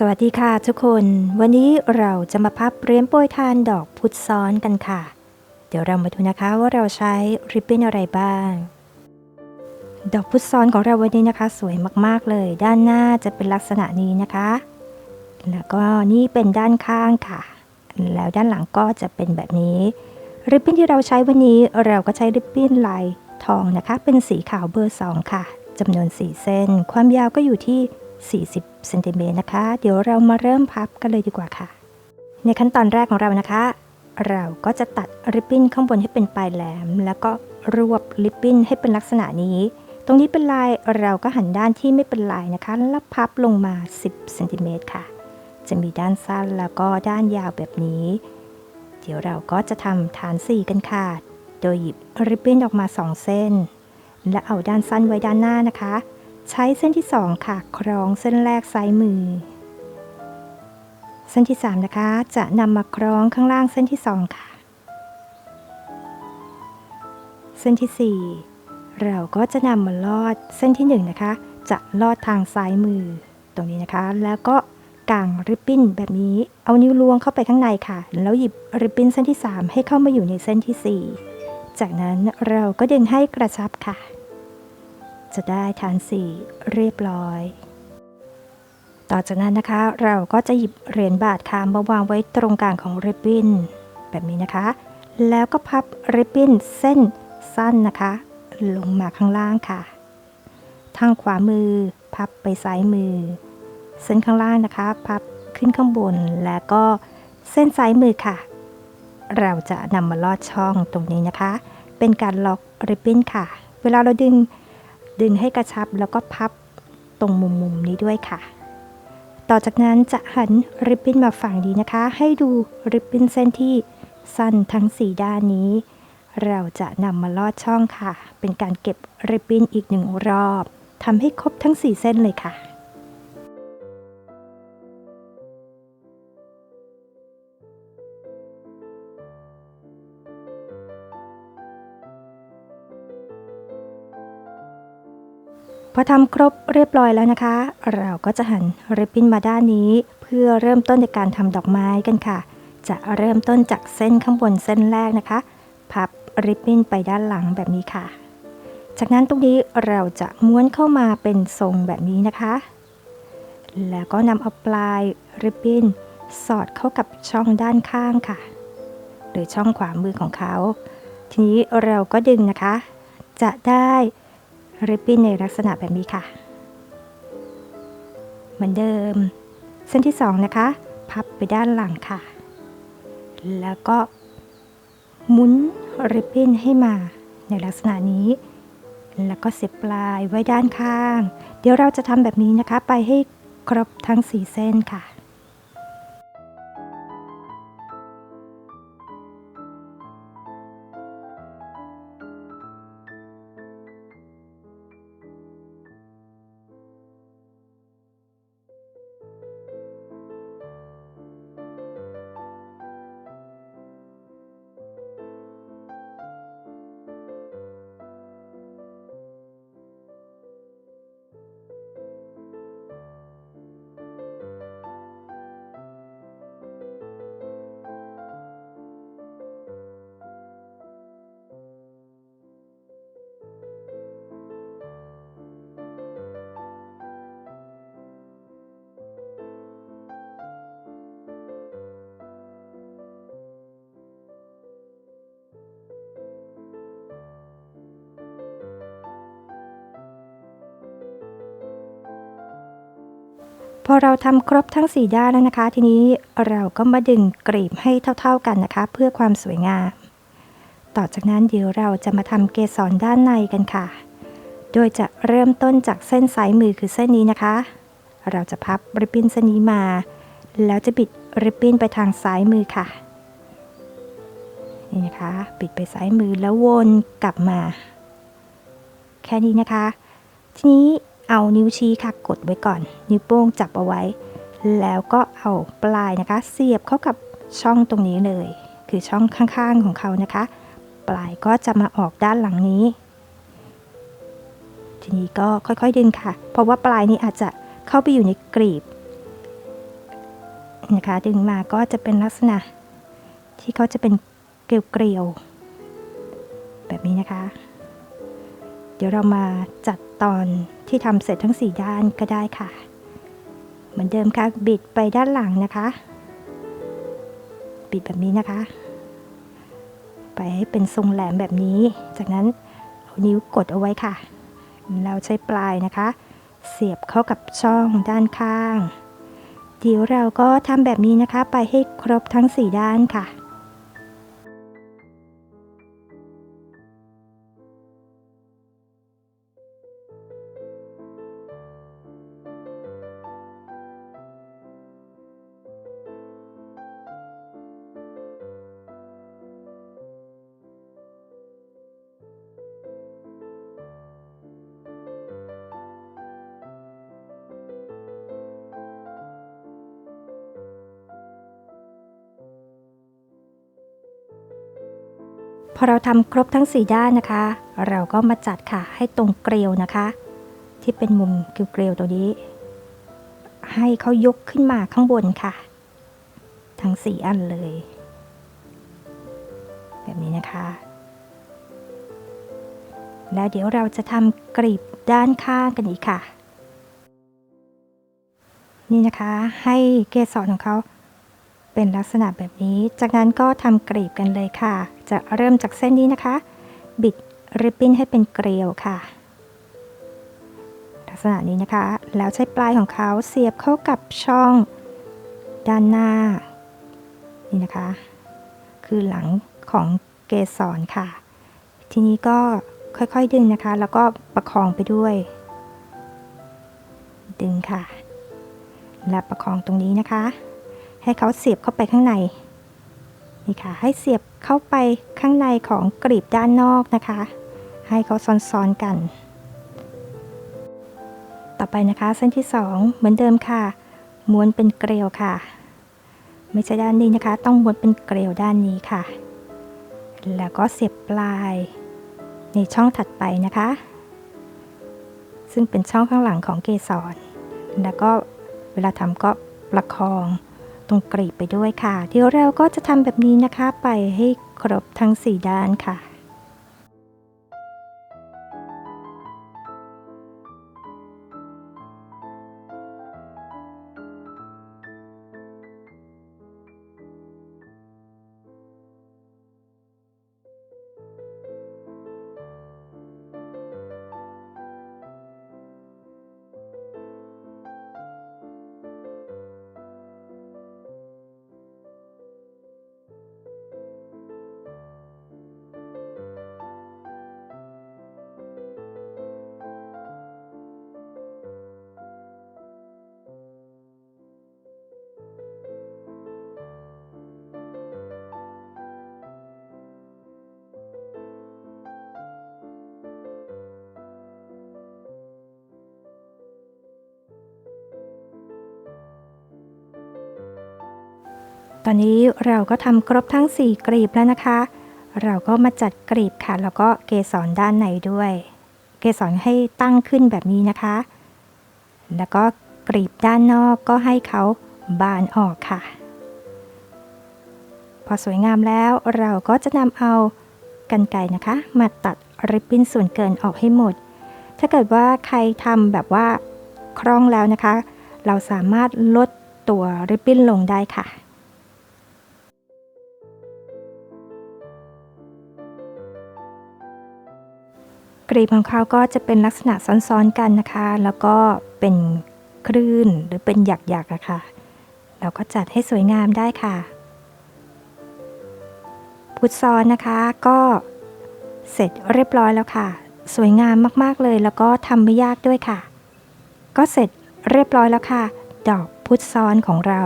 สวัสดีค่ะทุกคน วันนี้เราจะมาพับเรียญโปรยทานดอกพุธซ้อนกันค่ะ เดี๋ยวเรามาดูนะคะว่าเราใช้ริบบิ้นอะไรบ้าง ดอกพุธซ้อนของเราวันนี้นะคะ สวยมากๆเลย ด้านหน้าจะเป็นลักษณะนี้นะคะ แล้วก็นี่เป็นด้านข้างค่ะ แล้วด้านหลังก็จะเป็นแบบนี้ ริบบิ้นที่เราใช้วันนี้เราก็ใช้ริบบิ้นลายทองนะคะ เป็นสีขาวเบอร์สองค่ะจำนวน4เส้น ความยาวก็อยู่ที่ 40เซนติเมตรนะคะ เดี๋ยวเรามาเริ่มพับกันเลยดีกว่าค่ะ ในขั้นตอนแรกของเรานะคะ เราก็จะตัดริบบิ้นข้างบนให้เป็นปลายแหลม แล้วก็รวบริบบิ้นให้เป็นลักษณะนี้ ตรงนี้เป็นลายเราก็หันด้านที่ไม่เป็นลายนะคะ แล้วพับลงมา 10เซนติเมตรค่ะ จะมีด้านสั้นแล้วก็ด้านยาวแบบนี้ เดี๋ยวเราก็จะทำฐาน4กันค่ะ โดยหยิบริบบิ้นออกมา 2 เส้น และเอาด้านสั้นไว้ด้านหน้านะคะ ใช้เส้นที่ 2 ค่ะ คล้องเส้นแรกซ้ายมือ เส้นที่ 3 นะคะ จะนำมาคล้องข้างล่างเส้นที่ 2 ค่ะ เส้นทีสี่ 4 เราก็จะนำมาลอดเส้นที่ 1 นะคะ จะลอดทางซ้ายมือ ตรงนี้นะคะ แล้วก็กางริบบิ้นแบบนี้ เอานิ้วล้วงเข้าไปข้างในค่ะ แล้วหยิบริบบิ้นเส้นที่ 3 ให้เข้ามาอยู่ในเส้นที่ 4 จากนั้นเราก็ดึงให้กระชับค่ะ จะได้ฐานสี่เรียบร้อย ต่อจากนั้นนะคะเราก็จะหยิบเหรียญบาทค่ะมาวางไว้ตรงกลางของริบบิ้นแบบนี้นะคะ แล้วก็พับริบบิ้นเส้นสั้นนะคะ ลงมาข้างล่างค่ะ ทางขวามือพับไปซ้ายมือ เส้นข้างล่างนะคะ พับขึ้นข้างบนแล้วก็เส้นซ้ายมือค่ะ เราจะนำมาลอดช่องตรงนี้นะคะ เป็นการล็อกริบบิ้นค่ะ เวลาเราดึง ดึงให้กระชับแล้วก็พับตรงมุมมุมนี้ด้วยค่ะ ต่อจากนั้นจะหันริบบิ้นมาฝั่งนี้นะคะ ให้ดูริบบิ้นเส้นที่สั้นทั้ง 4 ด้านนี้ เราจะนำมาลอดช่องค่ะ เป็นการเก็บริบบิ้นอีกหนึ่งรอบทำให้ครบทั้ง 4 เส้นเลยค่ะ พอทำครบเรียบร้อยแล้วนะคะ เราก็จะหันริบบิ้นมาด้านนี้ เพื่อเริ่มต้นในการทำดอกไม้กันค่ะ จะเริ่มต้นจากเส้นข้างบนเส้นแรกนะคะ พับริบบิ้นไปด้านหลังแบบนี้ค่ะ จากนั้นตรงนี้เราจะม้วนเข้ามาเป็นทรงแบบนี้นะคะ แล้วก็นำเอาปลายริบบิ้นสอดเข้ากับช่องด้านข้างค่ะ หรือช่องขวามือของเขา ทีนี้เราก็ดึงนะคะ จะได้ ริบบิ้นในลักษณะแบบนี้ค่ะ เหมือนเดิม เส้นที่สองนะคะ พับไปด้านหลังค่ะ แล้วก็หมุนริบบิ้นให้มาในลักษณะนี้ แล้วก็เสียบปลายไว้ด้านข้าง เดี๋ยวเราจะทำแบบนี้นะคะ ไปให้ครบทั้ง 4 เส้นค่ะ พอเราทำครบทั้ง 4 ด้านแล้วนะคะ ทีนี้เราก็มาดึงกรีบให้เท่า ๆกันนะคะ เพื่อความสวยงาม ต่อจากนั้นเดี๋ยวเราจะมาทำเกสรด้านในกันค่ะ โดยจะเริ่มต้นจากเส้นซ้ายมือคือเส้นนี้นะคะ เราจะพับริบบิ้นเส้นนี้มา แล้วจะบิดริบบิ้นไปทางซ้ายมือค่ะ นี่นะคะ บิดไปซ้ายมือแล้ววนกลับมา แค่นี้นะคะ ทีนี้ เอานิ้วชี้ค่ะกดไว้ก่อน นิ้วโป้งจับเอาไว้ แล้วก็เอาปลายนะคะ เสียบเข้ากับช่องตรงนี้เลย คือช่องข้างๆของเขานะคะ ปลายก็จะมาออกด้านหลังนี้ ทีนี้ก็ค่อยๆดึงค่ะ เพราะว่าปลายนี้อาจจะเข้าไปอยู่ในกรีบนะคะ ดึงมาก็จะเป็นลักษณะ ที่เขาจะเป็นเกลียวๆแบบนี้นะคะ เดี๋ยวเรามาจัดตอนที่ทำเสร็จทั้ง 4 ด้านก็ได้ค่ะ เหมือนเดิมค่ะบิดไปด้านหลังนะคะ บิดแบบนี้นะคะ ไปให้เป็นทรงแหลมแบบนี้ จากนั้นเอานิ้วกดเอาไว้ค่ะ เราใช้ปลายนะคะ เสียบเข้ากับช่องด้านข้าง เดี๋ยวเราก็ทำแบบนี้นะคะ ไปให้ครบทั้ง 4 ด้านค่ะ พอเราทำครบทั้ง4ด้านนะคะ เราก็มาจัดค่ะให้ตรงเกลียวนะคะ ที่เป็นมุมเกลียวๆตัวนี้ ให้เขายกขึ้นมาข้างบนค่ะ ทั้ง4อันเลย แบบนี้นะคะ แล้วเดี๋ยวเราจะทำกรีบด้านข้างกันอีกค่ะ นี่นะคะ ให้เกสรของเขา เป็นลักษณะแบบนี้ จากนั้นก็ทำกรีบกันเลยค่ะ จะเริ่มจากเส้นนี้นะคะ บิดริบบิ้นให้เป็นเกลียวค่ะ ลักษณะนี้นะคะ แล้วใช้ปลายของเขาเสียบเข้ากับช่องด้านหน้า นี่นะคะ คือหลังของเกสรค่ะ ทีนี้ก็ค่อยๆดึงนะคะ แล้วก็ประคองไปด้วย ดึงค่ะ และประคองตรงนี้นะคะ ให้เขาเสียบเข้าไปข้างในนี่ค่ะ ให้เสียบเข้าไปข้างในของกรีบด้านนอกนะคะ ให้เขาซ้อนๆกัน ต่อไปนะคะเส้นที่ 2 เหมือนเดิมค่ะ ม้วนเป็นเกลียวค่ะ ไม่ใช่ด้านนี้นะคะ ต้องม้วนเป็นเกลียวด้านนี้ค่ะ แล้วก็เสียบปลายในช่องถัดไปนะคะ ซึ่งเป็นช่องข้างหลังของเกสร แล้วก็เวลาทำก็ประคอง ตรงกรีบไปด้วยค่ะ เดี๋ยวเราก็จะทำแบบนี้นะคะไปให้ครบทั้ง 4 ด้านค่ะ อนนี้เราก็ทำครบทั้ง 4กรีบแล้วนะคะ เราก็มาจัดกรีบค่ะ แล้วก็เกสรด้านในด้วย เกสรให้ตั้งขึ้นแบบนี้นะคะ แล้วก็กรีบด้านนอกก็ให้เขาบานออกค่ะ พอสวยงามแล้วเราก็จะนำเอากันไกรนะคะ มาตัดริบบิ้นส่วนเกินออกให้หมด ถ้าเกิดว่าใครทำแบบว่าคล่องแล้วนะคะ เราสามารถลดตัวริบบิ้นลงได้ค่ะ กรีบของเขาก็จะเป็นลักษณะซ้อนๆกันนะคะ แล้วก็เป็นคลื่นหรือเป็นหยักๆอะค่ะ เราก็จัดให้สวยงามได้ค่ะพุทซ้อนนะคะก็เสร็จเรียบร้อยแล้วค่ะ สวยงามมากๆเลย แล้วก็ทำไม่ยากด้วยค่ะ ก็เสร็จเรียบร้อยแล้วค่ะ ดอกพุทซ้อนของเรา